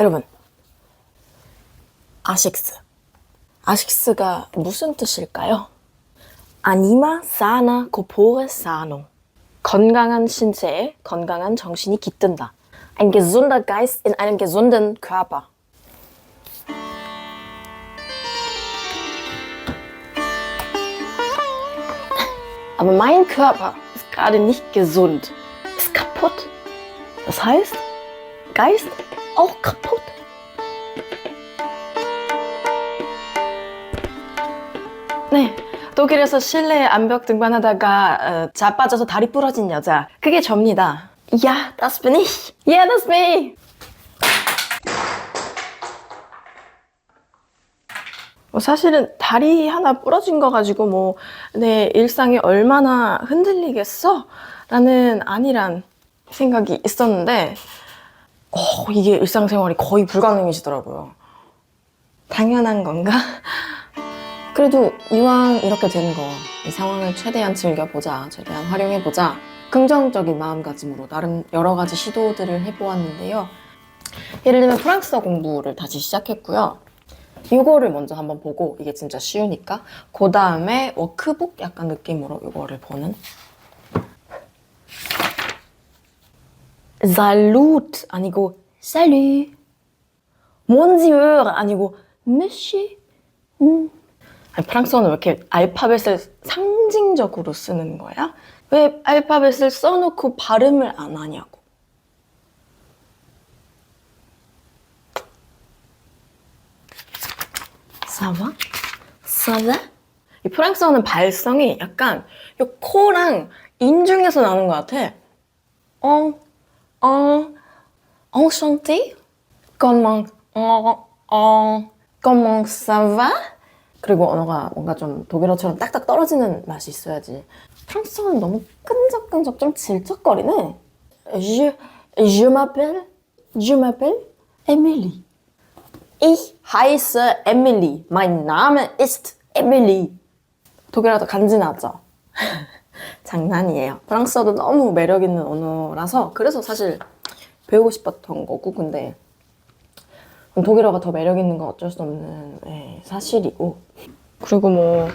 여러분, 아식스. 아식스가 무슨 뜻일까요? 아니마 사나 코포레 사노. 건강한 신체에 건강한 정신이 깃든다. Ein gesunder Geist in einem gesunden Körper. Aber mein Körper ist gerade nicht gesund, ist kaputt. Das heißt, Geist auch kaputt. 네. 독일에서 실내 암벽 등반하다가 어, 자빠져서 다리 부러진 여자. 그게 접니다. Ja, das bin ich. Yeah, that's me. 뭐 사실은 다리 하나 부러진 거 가지고 뭐 내 일상이 얼마나 흔들리겠어? 라는 아니란 생각이 있었는데 어, 이게 일상생활이 거의 불가능해지더라고요. 당연한 건가? 그래도 이왕 이렇게 된 거, 이 상황을 최대한 즐겨보자, 최대한 활용해보자. 긍정적인 마음가짐으로 나름 여러 가지 시도들을 해보았는데요. 예를 들면 프랑스어 공부를 다시 시작했고요. 이거를 먼저 한번 보고 이게 진짜 쉬우니까 그 다음에 워크북 약간 느낌으로 이거를 보는 Salut 아니고 Salut Monsieur 아니고 Monsieur 음. 아니, 프랑스어는 왜 이렇게 알파벳을 상징적으로 쓰는 거야? 왜 알파벳을 써놓고 발음을 안 하냐고. 사와? 사와? 이 프랑스어는 발성이 약간 이 코랑 인 중에서 나는 것 같아. 어, 어, enchanté? Comment, 어, 어, comment ça va? 그리고 언어가 뭔가 좀 독일어처럼 딱딱 떨어지는 맛이 있어야지. 프랑스어는 너무 끈적끈적 좀 질척거리네. Je, je m'appelle, je m'appelle Emily. Ich heiße Emily. Mein Name ist Emily. 독일어도 간지나죠? 장난이에요. 프랑스어도 너무 매력 있는 언어라서 그래서 사실 배우고 싶었던 거고 근데 독일어가 더 매력 있는 건 어쩔 수 없는 예, 사실이고 그리고 뭐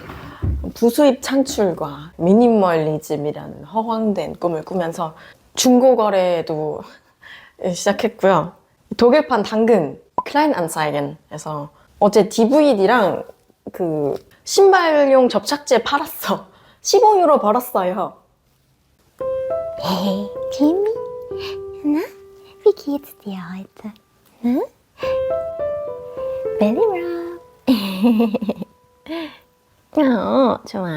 부수입 창출과 미니멀리즘이라는 허황된 꿈을 꾸면서 중고 거래도 시작했고요. 독일판 당근 클라인 안사이겐에서 어제 DVD랑 그 신발용 접착제 팔았어. 15유로 벌었어요. Hey, Timmy. Na, wie geht's dir. 어, 좋아.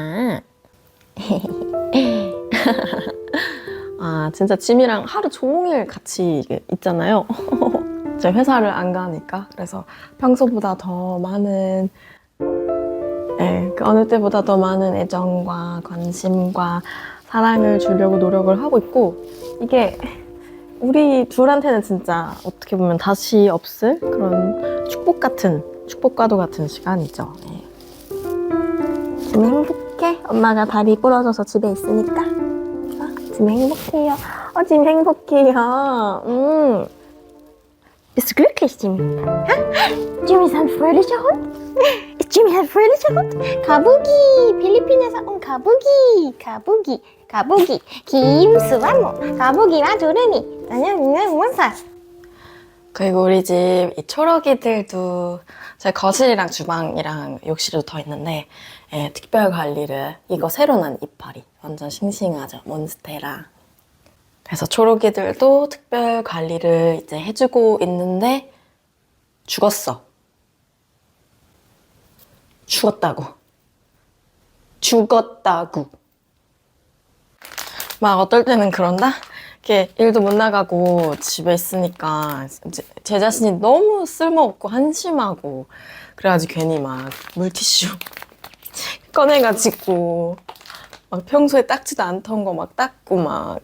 아, 진짜 짐이랑 하루 종일 같이 있잖아요. 제 회사를 안 가니까. 그래서 평소보다 더 많은, 예, 그 어느 때보다 더 많은 애정과 관심과 사랑을 주려고 노력을 하고 있고, 이게 우리 둘한테는 진짜 어떻게 보면 다시 없을 그런 축복 같은, 축복과도 같은 시간이죠. 예. 지금 행복해? 엄마가 다리 부러져서 집에 있으니까. 어, 지금 행복해요. 어, 지금 행복해요. 음. Du glücklich, Jimmy? Hä? Jimmy ist ein fröhlicher Hund? Jimmy ein fröhlicher Hund? Kabuki. 필리핀에서 온 가부기. 가부기. 가부기. 김수완모. 가부기와 두루미. 안녕, 원사. 그리고 우리 집 이 초록이들도 제 거실이랑 주방이랑 욕실도 더 있는데 예, 특별 관리를 이거 새로 난 이파리 완전 싱싱하죠 몬스테라 그래서 초록이들도 특별 관리를 이제 해주고 있는데 죽었어 죽었다고. 죽었다고. 막 어떨 때는 그런다? 이렇게 일도 못 나가고 집에 있으니까 제, 제 자신이 너무 쓸모없고 한심하고 그래가지고 괜히 막 물티슈 꺼내가지고 막 평소에 닦지도 않던 거 막 닦고 막.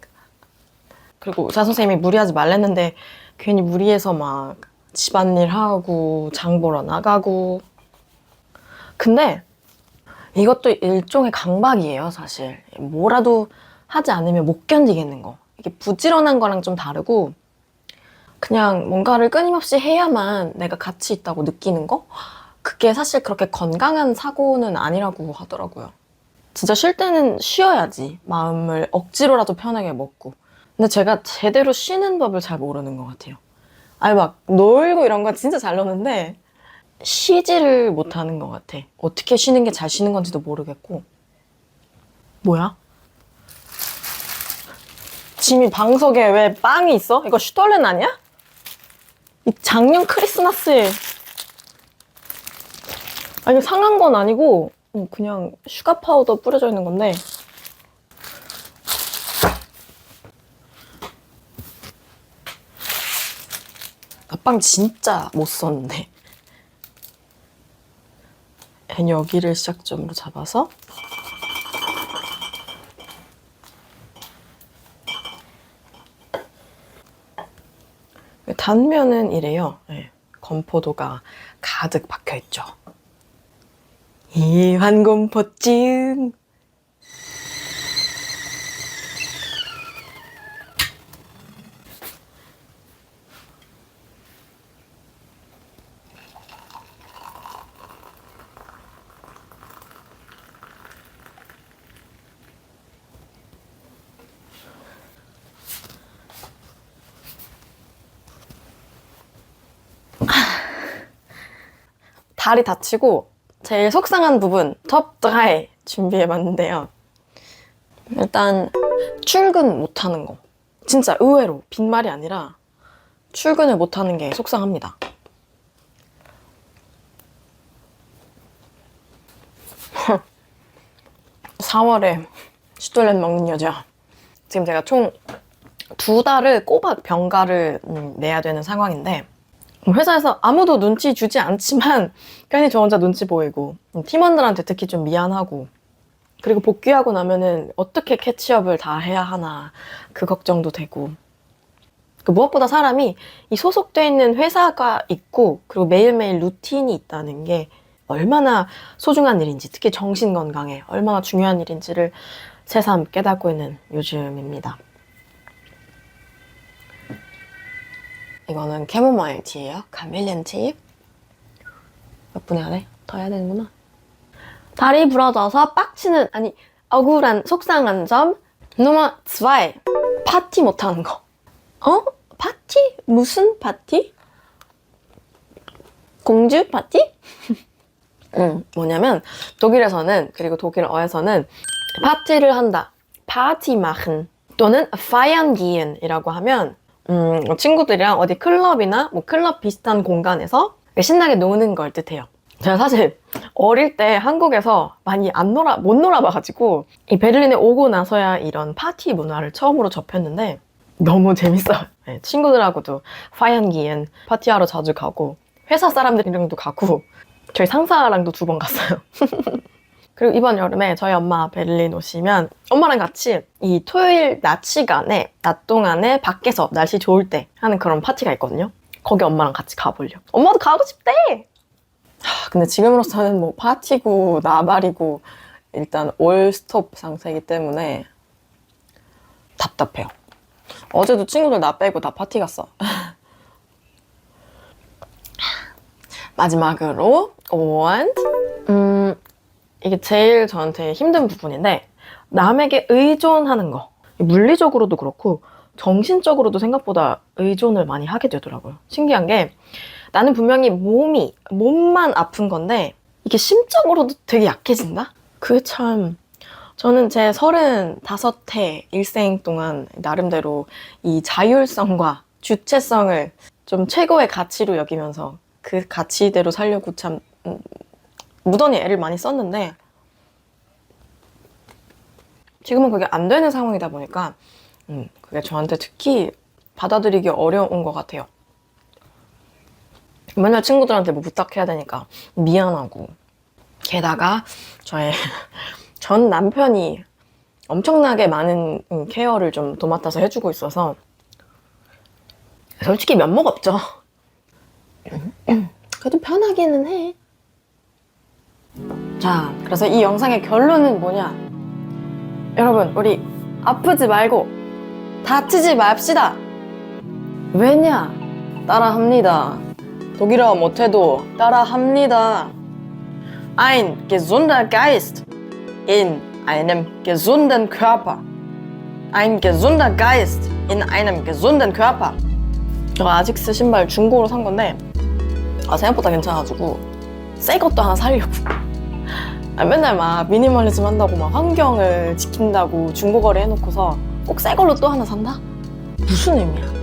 그리고 의사 선생님이 무리하지 말랬는데 괜히 무리해서 막 집안일 하고 장 보러 나가고 근데 이것도 일종의 강박이에요 사실 뭐라도 하지 않으면 못 견디겠는 거 이게 부지런한 거랑 좀 다르고 그냥 뭔가를 끊임없이 해야만 내가 가치 있다고 느끼는 거? 그게 사실 그렇게 건강한 사고는 아니라고 하더라고요. 진짜 쉴 때는 쉬어야지. 마음을 억지로라도 편하게 먹고. 근데 제가 제대로 쉬는 법을 잘 모르는 것 같아요. 아니, 막 놀고 이런 건 진짜 잘 노는데, 쉬지를 못하는 것 같아. 어떻게 쉬는 게 잘 쉬는 건지도 모르겠고. 뭐야? 지미 방석에 왜 빵이 있어? 이거 슈톨렌 아니야? 이 작년 크리스마스에 아 이거 상한 건 아니고 어, 그냥 슈가 파우더 뿌려져 있는 건데 나 빵 진짜 못 썼는데 여기를 시작점으로 잡아서 단면은 이래요. 예, 건포도가 가득 박혀 있죠. 이환공포증. 다리 다치고 제일 속상한 부분 톱 드라이 준비해봤는데요. 일단 출근 못하는 거. 진짜 의외로 빈말이 아니라 출근을 못하는 게 속상합니다. (4월에) 슈톨렌 먹는 여자 지금 제가 총 두 달을 꼬박 병가를 음, 내야 되는 상황인데 회사에서 아무도 눈치 주지 않지만 괜히 저 혼자 눈치 보이고 팀원들한테 특히 좀 미안하고 그리고 복귀하고 나면은 어떻게 캐치업을 다 해야 하나 그 걱정도 되고 그 무엇보다 사람이 이 소속돼 있는 회사가 있고 그리고 매일매일 루틴이 있다는 게 얼마나 소중한 일인지 특히 정신 건강에 얼마나 중요한 일인지를 새삼 깨닫고 있는 요즘입니다. 이거는 캐모마일 티예요. 카멜리언 티. 몇 분에 하래? 더 해야 되는구나. 다리 부러져서 빡치는 아니 억울한 속상한 점 노마 2 파티 못하는 거. 어? 파티? 무슨 파티? 공주 파티? 응, 뭐냐면 독일에서는 그리고 독일어에서는 파티를 한다. 파티 마chen 또는 gehen이라고 하면 음, 친구들이랑 어디 클럽이나 뭐 클럽 비슷한 공간에서 신나게 노는 걸 뜻해요. 제가 사실 어릴 때 한국에서 많이 안 놀아, 못 놀아봐가지고 이 베를린에 오고 나서야 이런 파티 문화를 처음으로 접했는데 너무 재밌어요. 네, 친구들하고도 파이안기엔 파티하러 자주 가고 회사 사람들이랑도 가고 저희 상사랑도 두 번 갔어요. 그리고 이번 여름에 저희 엄마 베를린 오시면 엄마랑 같이 이 토요일 낮 시간에 낮 동안에 밖에서 날씨 좋을 때 하는 그런 파티가 있거든요. 거기 엄마랑 같이 가보려. 엄마도 가고 싶대. 하, 근데 지금으로서는 뭐 파티고 나발이고 일단 올 스톱 상태이기 때문에 답답해요. 어제도 친구들 나 빼고 다 파티 갔어. 마지막으로 원 음, 이게 제일 저한테 힘든 부분인데 남에게 의존하는 거. 물리적으로도 그렇고 정신적으로도 생각보다 의존을 많이 하게 되더라고요. 신기한 게 나는 분명히 몸이 몸만 아픈 건데 이게 심적으로도 되게 약해진다? 그게 참 저는 제 35해 일생 동안 나름대로 이 자율성과 주체성을 좀 최고의 가치로 여기면서 그 가치대로 살려고 참 음, 무던히 애를 많이 썼는데 지금은 그게 안 되는 상황이다 보니까 음, 그게 저한테 특히 받아들이기 어려운 것 같아요. 맨날 친구들한테 뭐 부탁해야 되니까 미안하고 게다가 저의 전 남편이 엄청나게 많은 음, 케어를 좀 도맡아서 해주고 있어서 솔직히 면목 없죠. 그래도 편하기는 해. 자, 그래서 이 영상의 결론은 뭐냐? 여러분, 우리 아프지 말고 다치지 맙시다. 왜냐? 따라합니다. 독일어 못해도 따라합니다. Ein gesunder Geist in einem gesunden Körper. Ein gesunder Geist in einem gesunden Körper. 제가 아직스 신발 중고로 산 건데 아 생각보다 괜찮아가지고 새 것도 하나 사려고. 아, 맨날 막 미니멀리즘 한다고 막 환경을 지킨다고 중고거래 해놓고서 꼭 새 걸로 또 하나 산다? 무슨 의미야?